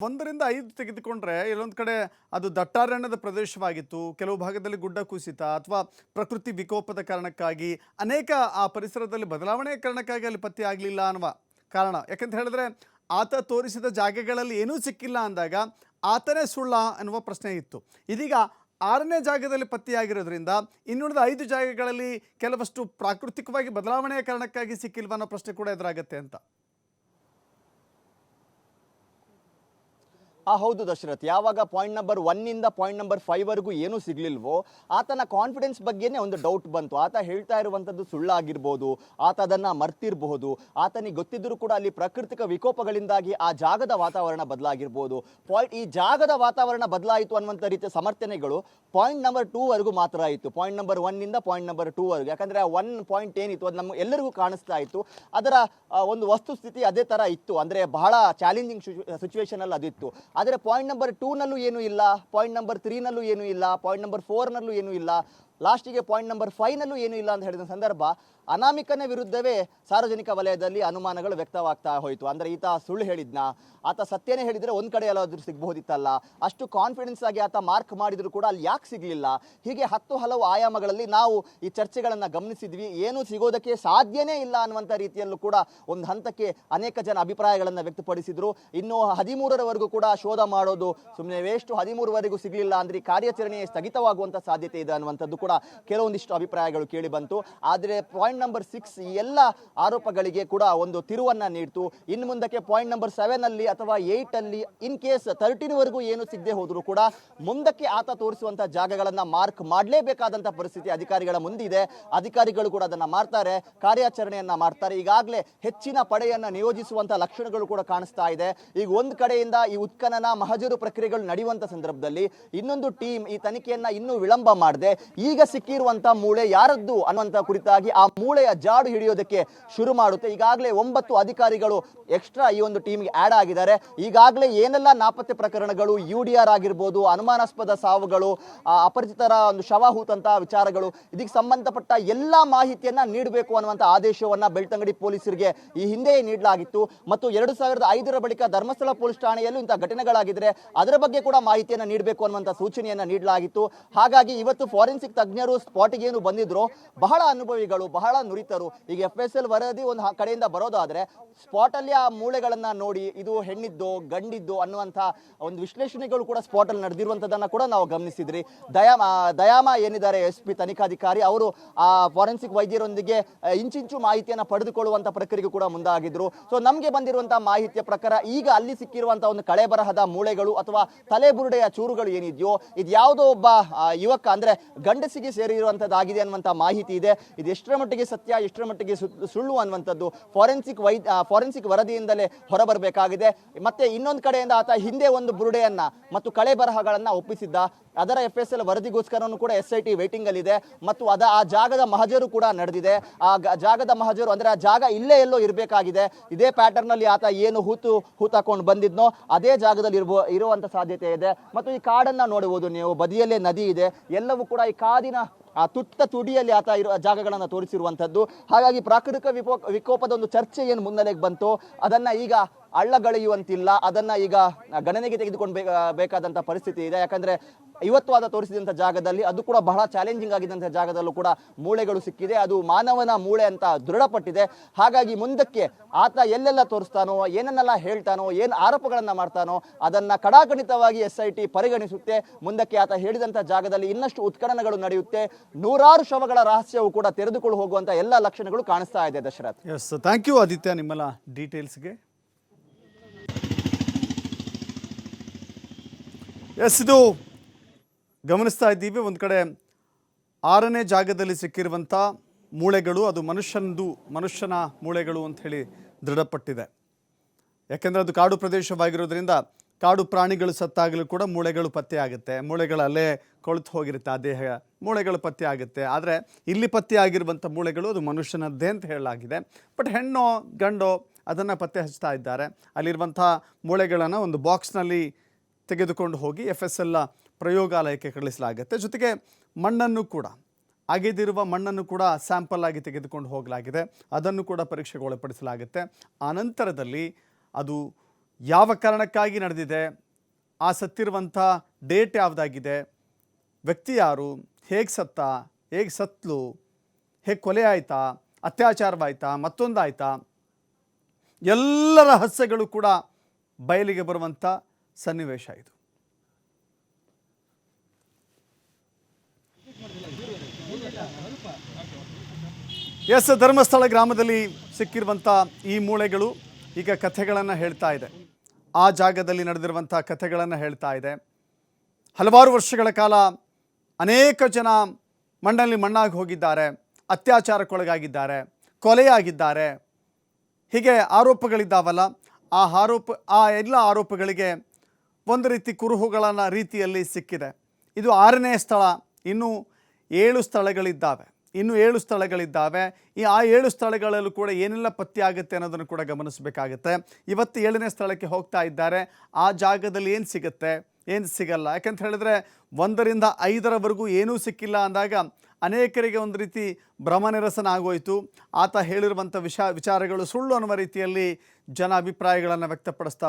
ಒಂದರಿಂದ ಐದು ತೆಗೆದುಕೊಂಡ್ರೆ ಇಲ್ಲೊಂದು ಕಡೆ ಅದು ದಟ್ಟಾರಣ್ಯದ ಪ್ರದೇಶವಾಗಿತ್ತು, ಕೆಲವು ಭಾಗದಲ್ಲಿ ಗುಡ್ಡ ಕುಸಿತ ಅಥವಾ ಪ್ರಕೃತಿ ವಿಕೋಪದ ಕಾರಣಕ್ಕಾಗಿ ಅನೇಕ ಆ ಪರಿಸರದಲ್ಲಿ ಬದಲಾವಣೆಯ ಕಾರಣಕ್ಕಾಗಿ ಅಲ್ಲಿ ಪತ್ತೆ ಆಗಲಿಲ್ಲ ಅನ್ನುವ ಕಾರಣ. ಯಾಕಂತ ಹೇಳಿದ್ರೆ ಆತ ತೋರಿಸಿದ ಜಾಗಗಳಲ್ಲಿ ಏನೂ ಸಿಕ್ಕಿಲ್ಲ ಅಂದಾಗ ಆತನೇ ಸುಳ್ಳ ಅನ್ನುವ ಪ್ರಶ್ನೆ ಇತ್ತು. ಇದೀಗ ಆರನೇ ಜಾಗದಲ್ಲಿ ಪತ್ತೆಯಾಗಿರೋದ್ರಿಂದ ಇನ್ನುಳಿದ ಐದು ಜಾಗಗಳಲ್ಲಿ ಕೆಲವಷ್ಟು ಪ್ರಾಕೃತಿಕವಾಗಿ ಬದಲಾವಣೆಯ ಕಾರಣಕ್ಕಾಗಿ ಸಿಕ್ಕಿಲ್ವ ಅನ್ನೋ ಪ್ರಶ್ನೆ ಕೂಡ ಎದುರಾಗತ್ತೆ ಅಂತ. ಆ, ಹೌದು ದಶರಥ್, ಯಾವಾಗ ಪಾಯಿಂಟ್ ನಂಬರ್ ಒನ್ನಿಂದ ಪಾಯಿಂಟ್ ನಂಬರ್ ಫೈವ್ವರೆಗೂ ಏನೂ ಸಿಗ್ಲಿಲ್ವೋ, ಆತನ ಕಾನ್ಫಿಡೆನ್ಸ್ ಬಗ್ಗೆನೇ ಒಂದು ಡೌಟ್ ಬಂತು. ಆತ ಹೇಳ್ತಾ ಇರುವಂಥದ್ದು ಸುಳ್ಳಾಗಿರ್ಬೋದು, ಆತ ಅದನ್ನ ಮರ್ತಿರಬಹುದು, ಆತನಿಗೆ ಗೊತ್ತಿದ್ದರೂ ಕೂಡ ಅಲ್ಲಿ ಪ್ರಾಕೃತಿಕ ವಿಕೋಪಗಳಿಂದಾಗಿ ಆ ಜಾಗದ ವಾತಾವರಣ ಬದಲಾಗಿರ್ಬೋದು. ಪಾಯಿಂಟ್ ಈ ಜಾಗದ ವಾತಾವರಣ ಬದಲಾಯಿತು ಅನ್ನುವಂಥ ರೀತಿಯ ಸಮರ್ಥನೆಗಳು ಪಾಯಿಂಟ್ ನಂಬರ್ ಟೂವರೆಗೂ ಮಾತ್ರ ಆಯಿತು ಪಾಯಿಂಟ್ ನಂಬರ್ ಒನ್ನಿಂದ ಪಾಯಿಂಟ್ ನಂಬರ್ ಟೂ ವರೆಗೂ. ಯಾಕಂದ್ರೆ ಆ ಒನ್ ಪಾಯಿಂಟ್ ಏನಿತ್ತು, ಅದು ನಮ್ಮ ಎಲ್ಲರಿಗೂ ಕಾಣಿಸ್ತಾ ಇತ್ತು. ಅದರ ಒಂದು ವಸ್ತುಸ್ಥಿತಿ ಅದೇ ತರ ಇತ್ತು. ಅಂದ್ರೆ ಬಹಳ ಚಾಲೆಂಜಿಂಗ್ ಸಿಚುವೇಶನ್ ಅಲ್ಲಿ ಅದಿತ್ತು. ಆದರೆ ಪಾಯಿಂಟ್ ನಂಬರ್ ಟೂನಲ್ಲೂ ಏನೂ ಇಲ್ಲ ಪಾಯಿಂಟ್ ನಂಬರ್ ತ್ರೀನಲ್ಲೂ ಏನೂ ಇಲ್ಲ ಪಾಯಿಂಟ್ ನಂಬರ್ ಫೋರ್ನಲ್ಲೂ ಏನೂ ಇಲ್ಲ ಲಾಸ್ಟಿಗೆ ಪಾಯಿಂಟ್ ನಂಬರ್ ಫೈವ್ನಲ್ಲೂ ಏನೂ ಇಲ್ಲ ಅಂತ ಹೇಳಿದ ಸಂದರ್ಭ ಅನಾಮಿಕನ ವಿರುದ್ಧವೇ ಸಾರ್ವಜನಿಕ ವಲಯದಲ್ಲಿ ಅನುಮಾನಗಳು ವ್ಯಕ್ತವಾಗ್ತಾ ಹೋಯಿತು. ಅಂದ್ರೆ ಈತ ಸುಳ್ಳು ಹೇಳಿದ್ನ? ಆತ ಸತ್ಯನೇ ಹೇಳಿದ್ರೆ ಒಂದು ಕಡೆ ಎಲ್ಲಾದ್ರೂ ಸಿಗ್ಬಹುದಿತ್ತಲ್ಲ? ಅಷ್ಟು ಕಾನ್ಫಿಡೆನ್ಸ್ ಆಗಿ ಆತ ಮಾರ್ಕ್ ಮಾಡಿದ್ರು ಕೂಡ ಅಲ್ಲಿ ಯಾಕೆ ಸಿಗ್ಲಿಲ್ಲ? ಹೀಗೆ ಹತ್ತು ಹಲವು ಆಯಾಮಗಳಲ್ಲಿ ನಾವು ಈ ಚರ್ಚೆಗಳನ್ನು ಗಮನಿಸಿದ್ವಿ. ಏನೂ ಸಿಗೋದಕ್ಕೆ ಸಾಧ್ಯನೇ ಇಲ್ಲ ಅನ್ನುವಂಥ ರೀತಿಯಲ್ಲೂ ಕೂಡ ಒಂದು ಹಂತಕ್ಕೆ ಅನೇಕ ಜನ ಅಭಿಪ್ರಾಯಗಳನ್ನು ವ್ಯಕ್ತಪಡಿಸಿದ್ರು. ಇನ್ನು ಹದಿಮೂರರವರೆಗೂ ಕೂಡ ಶೋಧ ಮಾಡೋದು ಸುಮ್ಮನೆ ವೇಸ್ಟು ಹದಿಮೂರವರೆಗೂ ಸಿಗಲಿಲ್ಲ ಅಂದ್ರೆ ಕಾರ್ಯಾಚರಣೆ ಸ್ಥಗಿತವಾಗುವಂತ ಸಾಧ್ಯತೆ ಇದೆ ಅನ್ನುವಂಥದ್ದು ಕೂಡ ಕೆಲವೊಂದಿಷ್ಟು ಅಭಿಪ್ರಾಯಗಳು ಕೇಳಿ ಬಂತು. ಆದರೆ ಪಾಯಿಂಟ್ ನಂಬರ್ ಸಿಕ್ಸ್ ಈ ಎಲ್ಲ ಆರೋಪಗಳಿಗೆ ಕೂಡ ಒಂದು ತಿರುವನ್ನ ನೀಡ್ತು. ಇನ್ನು ಮುಂದಕ್ಕೆ ಪಾಯಿಂಟ್ ನಂಬರ್ ಸೆವೆನ್ ಅಲ್ಲಿ ಅಥವಾ ಏಟ್ ಅಲ್ಲಿ ಇನ್ ಕೇಸ್ ತರ್ಟೀನ್ ವರೆಗೂ ಏನು ಸಿಗದೆ ಹೋದ್ರು ಕೂಡ ಮುಂದಕ್ಕೆ ಆತ ತೋರಿಸುವಂತ ಜಾಗಗಳನ್ನ ಮಾರ್ಕ್ ಮಾಡಲೇಬೇಕಾದಂತಹ ಪರಿಸ್ಥಿತಿ ಅಧಿಕಾರಿಗಳ ಮುಂದಿದೆ. ಅಧಿಕಾರಿಗಳು ಕೂಡ ಅದನ್ನ ಮಾಡ್ತಾರೆ, ಕಾರ್ಯಾಚರಣೆಯನ್ನ ಮಾಡ್ತಾರೆ. ಈಗಾಗಲೇ ಹೆಚ್ಚಿನ ಪಡೆಯನ್ನ ನಿಯೋಜಿಸುವಂತಹ ಲಕ್ಷಣಗಳು ಕೂಡ ಕಾಣಿಸ್ತಾ ಇದೆ. ಈಗ ಒಂದ್ ಕಡೆಯಿಂದ ಈ ಉತ್ಖನನ, ಮಹಜರು ಪ್ರಕ್ರಿಯೆಗಳು ನಡೆಯುವಂತ ಸಂದರ್ಭದಲ್ಲಿ ಇನ್ನೊಂದು ಟೀಮ್ ಈ ತನಿಖೆಯನ್ನ ಇನ್ನೂ ವಿಳಂಬ ಮಾಡದೆ. ಈಗ ಸಿಕ್ಕಿರುವಂತಹ ಮೂಳೆ ಯಾರದ್ದು ಅನ್ನುವಂತ ಕುರಿತಾಗಿ ಆ ಮೂಳೆಯ ಜಾಡು ಹಿಡಿಯೋದಕ್ಕೆ ಶುರು ಮಾಡುತ್ತೆ. ಈಗಾಗಲೇ ಒಂಬತ್ತು ಅಧಿಕಾರಿಗಳು ಎಕ್ಸ್ಟ್ರಾ ಈ ಒಂದು ಟೀಮ್ಗೆ ಆಡ್ ಆಗಿದ್ದಾರೆ. ಈಗಾಗಲೇ ಏನೆಲ್ಲ ನಾಪತ್ತೆ ಪ್ರಕರಣಗಳು ಯು ಡಿ ಆರ್ ಆಗಿರ್ಬೋದು, ಅನುಮಾನಾಸ್ಪದ ಸಾವುಗಳು ಅಪರಿಚಿತರ ಒಂದು ಶವಾಹೂತಂತ ವಿಚಾರಗಳು, ಇದಕ್ಕೆ ಸಂಬಂಧಪಟ್ಟ ಎಲ್ಲ ಮಾಹಿತಿಯನ್ನ ನೀಡಬೇಕು ಅನ್ನುವಂಥ ಆದೇಶವನ್ನ ಬೆಳ್ತಂಗಡಿ ಪೊಲೀಸರಿಗೆ ಈ ಹಿಂದೆಯೇ ನೀಡಲಾಗಿತ್ತು. ಮತ್ತು ಎರಡು ಸಾವಿರದ ಐದರ ಬಳಿಕ ಧರ್ಮಸ್ಥಳ ಪೊಲೀಸ್ ಠಾಣೆಯಲ್ಲೂ ಇಂಥ ಘಟನೆಗಳಾಗಿದ್ರೆ ಅದರ ಬಗ್ಗೆ ಕೂಡ ಮಾಹಿತಿಯನ್ನ ನೀಡಬೇಕು ಅನ್ನುವಂಥ ಸೂಚನೆಯನ್ನ ನೀಡಲಾಗಿತ್ತು. ಹಾಗಾಗಿ ಇವತ್ತು ಫಾರೆನ್ಸಿಕ್ ತಜ್ಞರು ಸ್ಪಾಟಿಗೆ ಏನು ಬಂದಿದ್ರು, ಬಹಳ ಅನುಭವಿಗಳು, ಬಹಳ ನುರಿತರು. ಈಗ ಎಫ್ ಎಸ್ ಎಲ್ ವರದಿ ಒಂದು ಕಡೆಯಿಂದ ಬರೋದಾದ್ರೆ ಸ್ಪಾಟ್ ಅಲ್ಲಿ ಆ ಮೂಳೆಗಳನ್ನ ನೋಡಿ ಇದು ಹೆಣ್ಣಿದ್ದು, ಗಂಡಿದ್ದು ಅನ್ನುವಂತ ಒಂದು ವಿಶ್ಲೇಷಣೆಗಳು ಕೂಡ ಸ್ಪಾಟ್ ಅಲ್ಲಿ ನಡೆದಿರುವಂತದನ್ನ ಕೂಡ ನಾವು ಗಮನಿಸಿದ್ರಿ. ದಯಾಮ ದಯಾಮ ಏನಿದ್ದಾರೆ ಎಸ್ ಪಿ ತನಿಖಾಧಿಕಾರಿ ಅವರು ಆ ಫಾರೆನ್ಸಿಕ್ ವೈದ್ಯರೊಂದಿಗೆ ಇಂಚಿಂಚು ಮಾಹಿತಿಯನ್ನ ಪಡೆದುಕೊಳ್ಳುವಂತ ಪ್ರಕ್ರಿಯೆಗೂ ಕೂಡ ಮುಂದಾಗಿದ್ರು. ಸೊ ನಮಗೆ ಬಂದಿರುವಂತಹ ಮಾಹಿತಿಯ ಪ್ರಕಾರ ಈಗ ಅಲ್ಲಿ ಸಿಕ್ಕಿರುವಂತಹ ಒಂದು ಕಳೆ ಬರಹದ ಮೂಳೆಗಳು ಅಥವಾ ತಲೆಬುರುಡೆಯ ಚೂರುಗಳು ಏನಿದೆಯೋ ಇದು ಯಾವುದೋ ಒಬ್ಬ ಯುವಕ ಅಂದ್ರೆ ಗಂಡಸಿಗೆ ಸೇರಿರುವಂತದ್ದಾಗಿದೆ ಅನ್ನುವಂತ ಮಾಹಿತಿ ಇದೆ. ಇದು ಎಷ್ಟರ ಮಟ್ಟಿಗೆ ಸತ್ಯ, ಎಷ್ಟರ ಮಟ್ಟಿಗೆ ಸುಳ್ಳು ಅನ್ನುವಂಥದ್ದು ಫಾರೆನ್ಸಿಕ್ ವೈ ಫಾರೆನ್ಸಿಕ್ ವರದಿಯಿಂದಲೇ ಹೊರಬರಬೇಕಾಗಿದೆ. ಮತ್ತೆ ಇನ್ನೊಂದು ಕಡೆಯಿಂದ ಆತ ಹಿಂದೆ ಒಂದು ಬುರುಡೆಯನ್ನ ಮತ್ತು ಕಳೆ ಬರಹಗಳನ್ನ ಒಪ್ಪಿಸಿದ್ದ. ಅದರ ಎಫ್ ಎಸ್ ಎಲ್ ವರದಿಗೋಸ್ಕರನೂ ಕೂಡ ಎಸ್ ಐ ಟಿ ವೇಟಿಂಗ್ ಅಲ್ಲಿದೆ ಮತ್ತು ಅದ, ಆ ಜಾಗದ ಮಹಜರು ಕೂಡ ನಡೆದಿದೆ. ಆ ಜಾಗದ ಮಹಜರು ಅಂದ್ರೆ ಆ ಜಾಗ ಇಲ್ಲೇ ಎಲ್ಲೋ ಇರಬೇಕಾಗಿದೆ. ಇದೇ ಪ್ಯಾಟರ್ನ್ ಅಲ್ಲಿ ಆತ ಏನು ಹೂತು, ಹೂತಾಕೊಂಡು ಬಂದಿದ್ನೋ ಅದೇ ಜಾಗದಲ್ಲಿ ಇರ್ಬೋ ಇರುವಂತ ಸಾಧ್ಯತೆ ಇದೆ. ಮತ್ತು ಈ ಕಾಡನ್ನ ನೋಡಬಹುದು ನೀವು. ಬದಿಯಲ್ಲೇ ನದಿ ಇದೆ. ಎಲ್ಲವೂ ಕೂಡ ಈ ಕಾಡಿನ ಆ ತುಟ್ಟ ತುಡಿಯಲ್ಲಿ ಆತ ಇರುವ ಜಾಗಗಳನ್ನು ತೋರಿಸಿರುವಂಥದ್ದು. ಹಾಗಾಗಿ ಪ್ರಾಕೃತಿಕ ವಿಪೋ, ವಿಕೋಪದ ಒಂದು ಚರ್ಚೆ ಏನು ಮುನ್ನೆಲೆಗೆ ಬಂತು, ಅದನ್ನ ಈಗ ಅಳ್ಳಗಳೆಯುವಂತಿಲ್ಲ, ಅದನ್ನು ಈಗ ಗಣನೆಗೆ ತೆಗೆದುಕೊಂಡು ಬೇಕ ಬೇಕಾದಂಥ ಪರಿಸ್ಥಿತಿ ಇದೆ. ಯಾಕಂದ್ರೆ ಇವತ್ತು ಆದ ತೋರಿಸಿದಂಥ ಜಾಗದಲ್ಲಿ ಅದು ಕೂಡ ಬಹಳ ಚಾಲೆಂಜಿಂಗ್ ಆಗಿದ್ದಂಥ ಜಾಗದಲ್ಲೂ ಕೂಡ ಮೂಳೆಗಳು ಸಿಕ್ಕಿದೆ. ಅದು ಮಾನವನ ಮೂಳೆ ಅಂತ ದೃಢಪಟ್ಟಿದೆ. ಹಾಗಾಗಿ ಮುಂದಕ್ಕೆ ಆತ ಎಲ್ಲೆಲ್ಲ ತೋರಿಸ್ತಾನೋ, ಏನನ್ನೆಲ್ಲ ಹೇಳ್ತಾನೋ, ಏನು ಆರೋಪಗಳನ್ನು ಮಾಡ್ತಾನೋ, ಅದನ್ನ ಕಡಾಖಂಡಿತವಾಗಿ ಎಸ್ ಐ ಟಿ ಪರಿಗಣಿಸುತ್ತೆ. ಮುಂದಕ್ಕೆ ಆತ ಹೇಳಿದಂಥ ಜಾಗದಲ್ಲಿ ಇನ್ನಷ್ಟು ಉತ್ಖನನಗಳು ನಡೆಯುತ್ತೆ. ನೂರಾರು ಶವಗಳ ರಹಸ್ಯವು ಕೂಡ ತೆರೆದುಕೊಂಡು ಹೋಗುವಂಥ ಎಲ್ಲ ಲಕ್ಷಣಗಳು ಕಾಣಿಸ್ತಾ ಇದೆ Dasharath. Yes thank you Aditya ನಿಮ್ಮೆಲ್ಲ ಡೀಟೇಲ್ಸ್ಗೆ ಎಸ್ ಇದು ಗಮನಿಸ್ತಾ ಇದ್ದೀವಿ, ಒಂದು ಕಡೆ ಆರನೇ ಜಾಗದಲ್ಲಿ ಸಿಕ್ಕಿರುವಂಥ ಮೂಳೆಗಳು, ಅದು ಮನುಷ್ಯನದು, ಮನುಷ್ಯನ ಮೂಳೆಗಳು ಅಂತ ಹೇಳಿ ದೃಢಪಟ್ಟಿದೆ. ಯಾಕೆಂದರೆ ಅದು ಕಾಡು ಪ್ರದೇಶವಾಗಿರೋದ್ರಿಂದ ಕಾಡು ಪ್ರಾಣಿಗಳು ಸತ್ತಾಗಲೂ ಕೂಡ ಮೂಳೆಗಳು ಪತ್ತೆ ಆಗುತ್ತೆ. ಮೂಳೆಗಳಲ್ಲೇ ಕೊಳೆತು ಹೋಗಿರುತ್ತೆ, ಆ ದೇಹ ಮೂಳೆಗಳು ಪತ್ತೆ ಆಗುತ್ತೆ. ಆದರೆ ಇಲ್ಲಿ ಪತ್ತೆ ಆಗಿರುವಂಥ ಮೂಳೆಗಳು ಅದು ಮನುಷ್ಯನದ್ದೇ ಅಂತ ಹೇಳಲಾಗಿದೆ. ಬಟ್ ಹೆಣ್ಣೋ, ಗಂಡೋ ಅದನ್ನು ಪತ್ತೆ ಹಚ್ತಾ ಇದ್ದಾರೆ. ಅಲ್ಲಿರುವಂಥ ಮೂಳೆಗಳನ್ನು ಒಂದು ಬಾಕ್ಸ್ನಲ್ಲಿ ತೆಗೆದುಕೊಂಡು ಹೋಗಿ ಎಫ್ ಎಸ್ ಎಲ್ ಪ್ರಯೋಗಾಲಯಕ್ಕೆ ಕಳಿಸಲಾಗುತ್ತೆ. ಜೊತೆಗೆ ಮಣ್ಣನ್ನು ಕೂಡ, ಅಗೆದಿರುವ ಮಣ್ಣನ್ನು ಕೂಡ ಸ್ಯಾಂಪಲ್ ಆಗಿ ತೆಗೆದುಕೊಂಡು ಹೋಗಲಾಗಿದೆ. ಅದನ್ನು ಕೂಡ ಪರೀಕ್ಷೆಗೆ ಒಳಪಡಿಸಲಾಗುತ್ತೆ. ಆನಂತರದಲ್ಲಿ ಅದು ಯಾವ ಕಾರಣಕ್ಕಾಗಿ ನಡೆದಿದೆ, ಆ ಸತ್ತಿರುವಂಥ ಡೇಟ್ ಯಾವುದಾಗಿದೆ, ವ್ಯಕ್ತಿ ಯಾರು, ಹೇಗೆ ಸತ್ತ, ಹೇಗೆ ಸತ್ತಲು ಹೇಗೆ ಕೊಲೆ ಆಯಿತಾ, ಅತ್ಯಾಚಾರವಾಯ್ತಾ, ಮತ್ತೊಂದಾಯ್ತಾ ಎಲ್ಲ ರಹಸ್ಯಗಳು ಕೂಡ ಬಯಲಿಗೆ ಬರುವಂಥ ಸನ್ನಿವೇಶ ಇದು. ಎಸ್ ಧರ್ಮಸ್ಥಳ ಗ್ರಾಮದಲ್ಲಿ ಸಿಕ್ಕಿರುವಂಥ ಈ ಮೂಳೆಗಳು ಈಗ ಕಥೆಗಳನ್ನು ಹೇಳ್ತಾ ಇದೆ. ಆ ಜಾಗದಲ್ಲಿ ನಡೆದಿರುವಂಥ ಕಥೆಗಳನ್ನು ಹೇಳ್ತಾ ಇದೆ. ಹಲವಾರು ವರ್ಷಗಳ ಕಾಲ ಅನೇಕ ಜನ ಮಣ್ಣಲ್ಲಿ ಮಣ್ಣಾಗಿ ಹೋಗಿದ್ದಾರೆ, ಅತ್ಯಾಚಾರಕ್ಕೊಳಗಾಗಿದ್ದಾರೆ, ಕೊಲೆಯಾಗಿದ್ದಾರೆ. ಹೀಗೆ ಆರೋಪಗಳಿದ್ದಾವಲ್ಲ, ಆ ಆರೋಪ, ಆ ಎಲ್ಲ ಆರೋಪಗಳಿಗೆ ಒಂದು ರೀತಿ ಕುರುಹುಗಳನ್ನು ರೀತಿಯಲ್ಲಿ ಸಿಕ್ಕಿದೆ. ಇದು ಆರನೇ ಸ್ಥಳ, ಇನ್ನೂ ಏಳು ಸ್ಥಳಗಳಿದ್ದಾವೆ. ಇನ್ನು ಏಳು ಸ್ಥಳಗಳಿದ್ದಾವೆ. ಈ ಆ ಏಳು ಸ್ಥಳಗಳಲ್ಲೂ ಕೂಡ ಏನೆಲ್ಲ ಪತ್ತೆ ಆಗುತ್ತೆ ಅನ್ನೋದನ್ನು ಕೂಡ ಗಮನಿಸಬೇಕಾಗುತ್ತೆ. ಇವತ್ತು ಏಳನೇ ಸ್ಥಳಕ್ಕೆ ಹೋಗ್ತಾ ಇದ್ದಾರೆ. ಆ ಜಾಗದಲ್ಲಿ ಏನು ಸಿಗುತ್ತೆ? ಏನು ಸಿಗಲ್ಲ. ಯಾಕಂತ ಹೇಳಿದ್ರೆ ಒಂದರಿಂದ ಐದರವರೆಗೂ ಏನೂ ಸಿಕ್ಕಿಲ್ಲ ಅಂದಾಗ ಅನೇಕರಿಗೆ ಒಂದು ರೀತಿ ಭ್ರಮನಿರಸನ ಆಗೋಯಿತು. ಆತ ಹೇಳಿರುವಂಥ ವಿಷ, ವಿಚಾರಗಳು ಸುಳ್ಳು ಅನ್ನುವ ರೀತಿಯಲ್ಲಿ ಜನ ಅಭಿಪ್ರಾಯಗಳನ್ನು ವ್ಯಕ್ತಪಡಿಸ್ತಾ